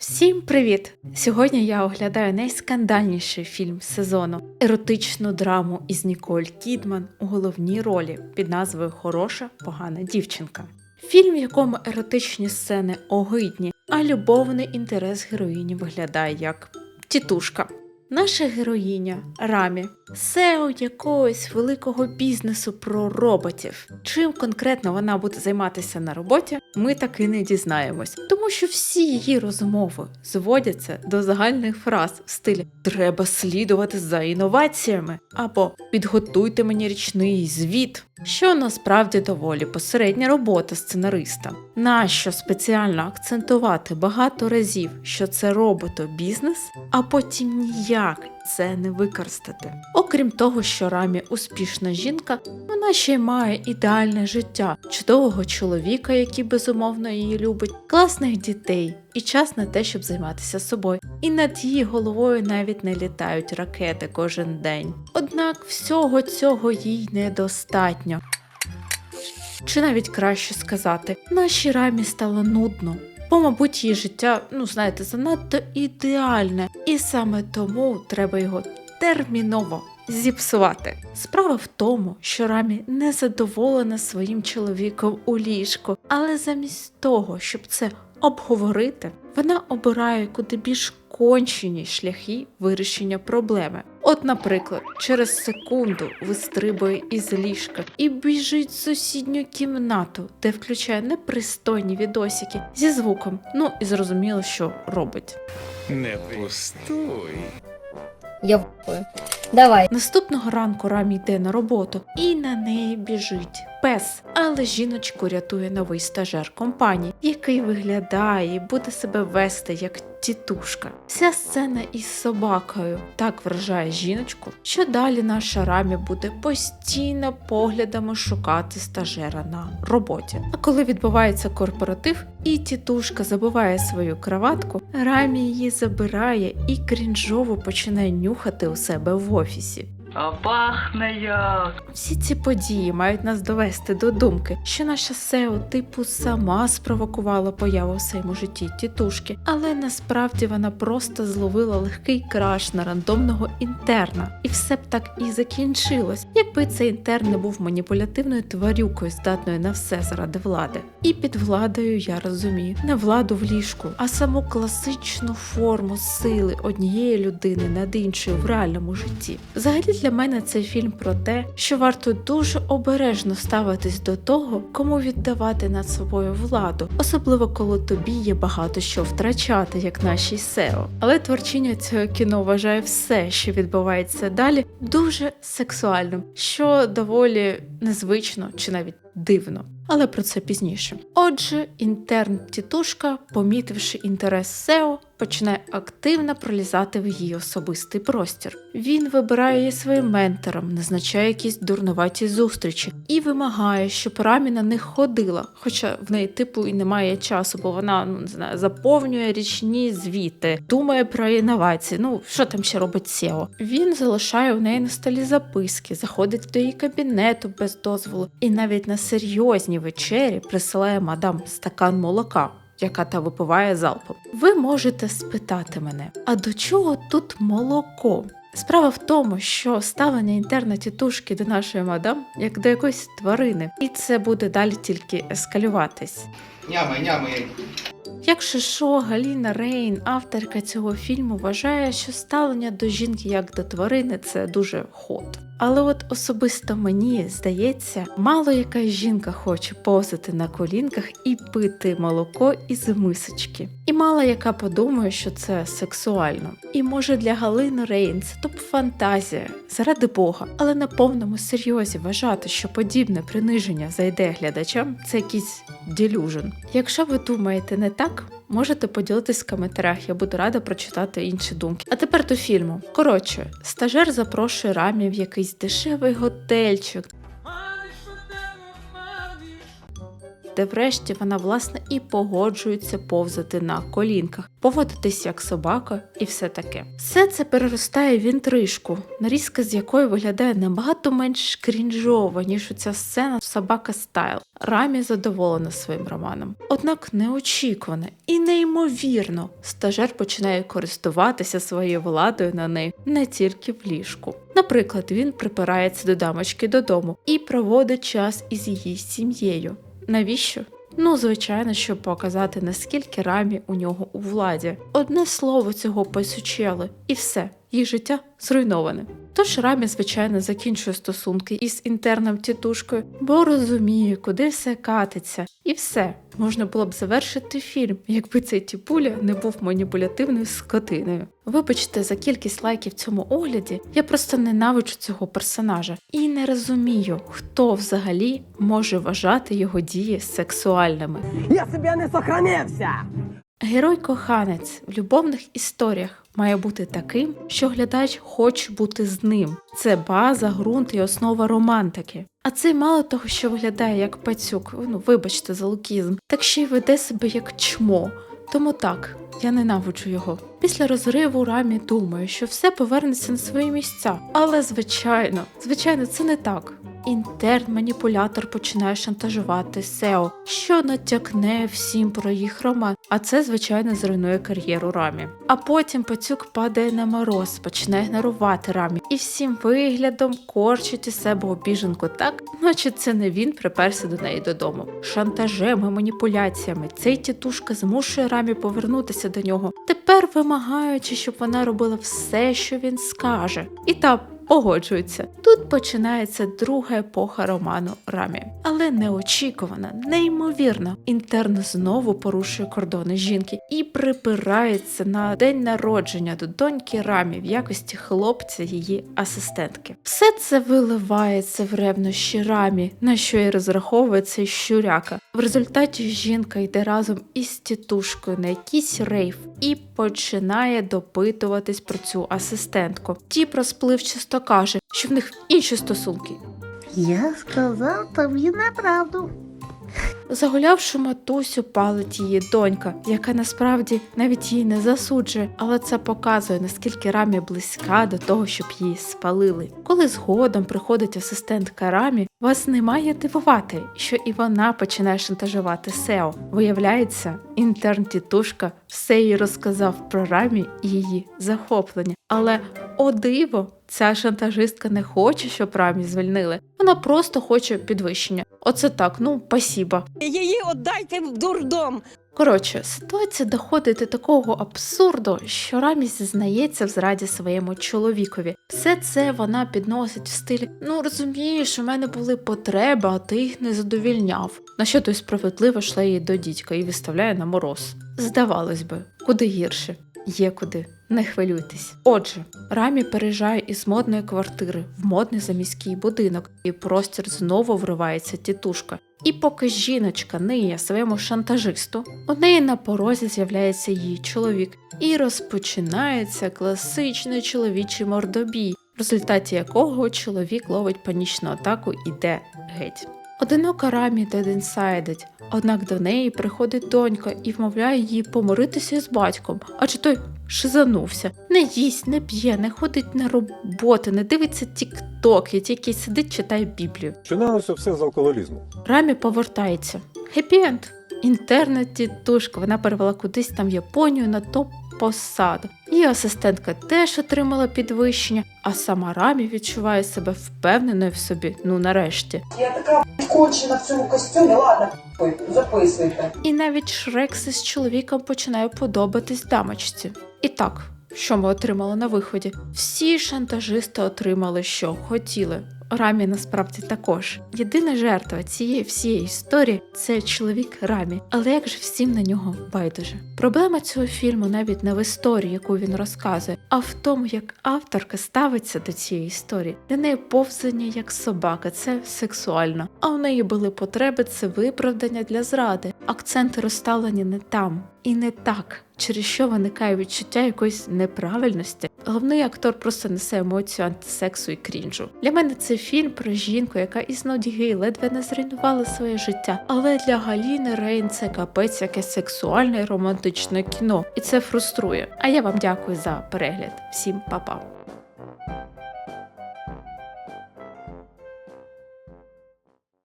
Всім привіт! Сьогодні я оглядаю найскандальніший фільм сезону еротичну драму із Ніколь Кідман у головній ролі під назвою Хороша погана дівчинка. Фільм, в якому еротичні сцени огидні, а любовний інтерес героїні виглядає як тітушка. Наша героїня Рамі, SEO якогось великого бізнесу про роботів. Чим конкретно вона буде займатися на роботі, ми таки не дізнаємось, тому що всі її розмови зводяться до загальних фраз в стилі Треба слідувати за інноваціями або Підготуйте мені річний звіт, що насправді доволі посередня робота сценариста. Нащо спеціально акцентувати багато разів, що це робото-бізнес, а потім ніяк це не використати. Окрім того, що Рамі успішна жінка, вона ще й має ідеальне життя, чудового чоловіка, який безумовно її любить, класних дітей і час на те, щоб займатися собою. І над її головою навіть не літають ракети кожен день. Однак всього цього їй недостатньо. Чи навіть краще сказати, нашій рамі стало нудно. Бо, мабуть, її життя, ну знаєте, занадто ідеальне, і саме тому треба його терміново зіпсувати. Справа в тому, що Рамі не задоволена своїм чоловіком у ліжку, але замість того, щоб це обговорити, вона обирає куди більш кончені шляхи вирішення проблеми. От, наприклад, через секунду вистрибує із ліжка і біжить в сусідню кімнату, де включає непристойні відосики зі звуком. Ну і зрозуміло, що робить. Не пустуй. Я в***ю. Давай. Наступного ранку Рамі йде на роботу і на неї біжить пес. Але жіночку рятує новий стажер компанії, який виглядає і буде себе вести як тітушка. Ця сцена із собакою так вражає жіночку, що далі наша Рамі буде постійно поглядами шукати стажера на роботі. А коли відбувається корпоратив, і тітушка забуває свою краватку, Рамі її забирає і крінжово починає нюхати у себе в офісі. А пахне як. Всі ці події мають нас довести до думки, що наша Сео типу сама спровокувала появу в своєму житті тітушки, але насправді вона просто зловила легкий краш на рандомного інтерна, і все б так і закінчилось, якби цей інтерн не був маніпулятивною тварюкою, здатною на все заради влади. І під владою я розумію не владу в ліжку, а саму класичну форму сили однієї людини над іншою в реальному житті. Взагалі для мене цей фільм про те, що варто дуже обережно ставитись до того, кому віддавати над собою владу, особливо коли тобі є багато що втрачати, як нашій Сео. Але творчиня цього кіно вважає все, що відбувається далі, дуже сексуальним, що доволі незвично чи навіть дивно. Але про це пізніше. Отже, інтерн тітушка, помітивши інтерес Сео, починає активно пролізати в її особистий простір. Він вибирає її своїм ментором, назначає якісь дурнуваті зустрічі і вимагає, щоб Рамі на них ходила, хоча в неї типу і немає часу, бо вона ну не знаю, заповнює річні звіти, думає про інновації. Ну що там ще робить Сео. Він залишає у неї на столі записки, заходить до її кабінету без дозволу, і навіть на серйозній вечері присилає мадам стакан молока. Яка та випиває залпом. Ви можете спитати мене, а до чого тут молоко? Справа в тому, що ставлення інтерна тітушки до нашої мадам як до якоїсь тварини, і це буде далі тільки ескалюватись. Нямай, нямай. Якщо що, Галіна Рейн, авторка цього фільму, вважає, що ставлення до жінки як до тварини це дуже ход. Але от особисто мені здається, мало яка жінка хоче повзати на колінках і пити молоко із мисочки. І мало яка подумає, що це сексуально. І може для Галини Рейн це топ фантазія, заради Бога, але на повному серйозі вважати, що подібне приниження зайде глядачам, це якийсь ділюжен. Якщо ви думаєте не так, можете поділитись в коментарях, я буду рада прочитати інші думки. А тепер до фільму. Коротше, стажер запрошує Рамі в якийсь дешевий готельчик. Де врешті вона власне і погоджується повзати на колінках, поводитись як собака і все таке. Все це переростає в інтрижку, нарізка з якої виглядає набагато менш крінжово, ніж ця сцена собака стайл. Рамі задоволена своїм романом. Однак неочікувано і неймовірно стажер починає користуватися своєю владою на неї не тільки в ліжку. Наприклад, він припирається до дамочки додому і проводить час із її сім'єю. Навіщо? Ну, звичайно, щоб показати, наскільки рамі у нього у владі. Одне слово цього посючели, і все, їх життя зруйноване. Тож Рамі, звичайно, закінчує стосунки із інтерном тітушкою, бо розуміє, куди все катиться, і все можна було б завершити фільм, якби цей тіпуля не був маніпулятивною скотиною. Вибачте за кількість лайків в цьому огляді, я просто ненавиджу цього персонажа і не розумію, хто взагалі може вважати його дії сексуальними. Я себе не сохранився! Герой-коханець в любовних історіях має бути таким, що глядач хоче бути з ним. Це база, ґрунт і основа романтики. А цей мало того, що виглядає як пацюк, ну вибачте за лукізм, так ще й веде себе як чмо. Тому так, я ненавиджу його. Після розриву Рамі думаю, що все повернеться на свої місця. Але звичайно, звичайно, це не так. Інтерн-маніпулятор починає шантажувати Сео, що натякне всім про їх роман, а це, звичайно, зруйнує кар'єру Рамі. А потім пацюк падає на мороз, починає ігнорувати Рамі і всім виглядом корчить із себе обіженку так, наче це не він приперся до неї додому. Шантажем і маніпуляціями цей тітушка змушує Рамі повернутися до нього, тепер вимагаючи, щоб вона робила все, що він скаже. І та погоджується. Тут починається друга епоха роману Рамі. Але неочікувано, неймовірно, інтерн знову порушує кордони жінки і припирається на день народження до доньки Рамі в якості хлопця її асистентки. Все це виливається в ревнощі Рамі, на що і розраховує цей щуряка. В результаті жінка йде разом із тітушкою на якийсь рейв і починає допитуватись про цю асистентку. Ті розпливчасто каже, що в них інші стосунки. Я сказав тобі неправду. Загулявши матусю, палить її донька, яка насправді навіть її не засуджує, але це показує, наскільки Рамі близька до того, щоб її спалили. Коли згодом приходить асистентка Рамі, вас не має дивувати, що і вона починає шантажувати Сео. Виявляється, інтерн тітушка все їй розказав про Рамі і її захоплення. Але о диво, ця шантажистка не хоче, щоб Рамі звільнили. Вона просто хоче підвищення. Оце так, ну пасіба. Її віддайте в дурдом! Коротше, ситуація доходить до такого абсурду, що Рамі зізнається в зраді своєму чоловікові. Все це вона підносить в стилі: ну розумієш, у мене були потреби, а ти їх не задовільняв. На що той справедливо шле її до дідька і виставляє на мороз. Здавалось би, куди гірше. Є куди, не хвилюйтесь. Отже, Рамі переїжджає із модної квартири в модний заміський будинок, і простір знову вривається тітушка. І поки жіночка ниє своєму шантажисту, у неї на порозі з'являється її чоловік, і розпочинається класичний чоловічий мордобій, в результаті якого чоловік ловить панічну атаку і йде геть. Одинока Рамі дедінсайдить, однак до неї приходить донька і вмовляє її помиритися з батьком, адже той шизанувся, не їсть, не п'є, не ходить на роботи, не дивиться тік-токи, тільки сидить, читає Біблію. Починалося все з алкоголізму. Рамі повертається. Хеппі-енд. Інтернет тітушка, вона перевела кудись там Японію на топ посаду. Її асистентка теж отримала підвищення, а сама Рамі відчуває себе впевненою в собі, ну нарешті. Я така кончена в цьому костюмі, ладно, записуйте. І навіть Шрекс із чоловіком починає подобатись дамочці. І так, що ми отримали на виході? Всі шантажисти отримали, що хотіли. Рамі насправді також. Єдина жертва цієї всієї історії це чоловік Рамі, але як же всім на нього байдуже? Проблема цього фільму навіть не в історії, яку він розказує, а в тому, як авторка ставиться до цієї історії. Для неї повзання як собака, це сексуально. А у неї були потреби, це виправдання для зради. Акценти розставлені не там і не так, через що виникає відчуття якоїсь неправильності. Головний актор просто несе емоцію антисексу і крінжу. Для мене це фільм про жінку, яка із нудьги ледве не зруйнувала своє життя. Але для Галіни Рейн це капець яке сексуальне і романтичне кіно, і це фруструє. А я вам дякую за перегляд. Всім па-па.